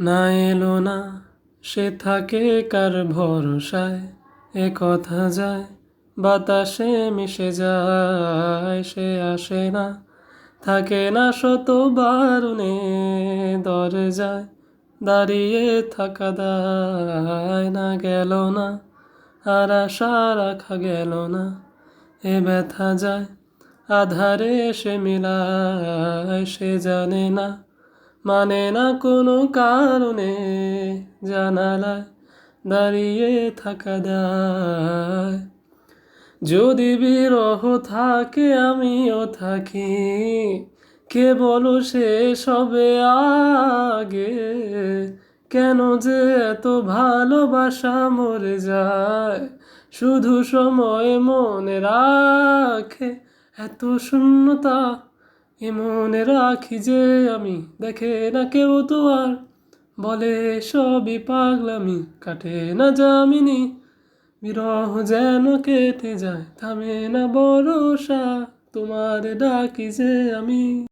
না এলো না, সে থাকে কার ভরসায়, এ কথা যায়, বাতাসে মিশে যায়, সে আসে না, থাকে না শত বারণে দরজায়, দাঁড়িয়ে থাকা দায় না গেল না, আর আশা রাখা গেল না, এ ব্যথা যায়, আধারে সে মিলায়, সে জানে না মানে না কোনো কারণে জানালায় দাঁড়িয়ে থাকা দায় যদি বিরহ থাকে, আমিও থাকি। কে বলো সে সবে আগে। কেন যে এত ভালোবাসা মরে যায়। শুধু সময় মনে রাখে এত শূন্যতা এ মনে রাখি যে আমি, দেখে না কেউ তো আর বলে সবই পাগলামি, কাটে না জামিনি বিরহ যেন কেটে যায়, থামে না ভরসা, তোমার ডাকি যে আমি।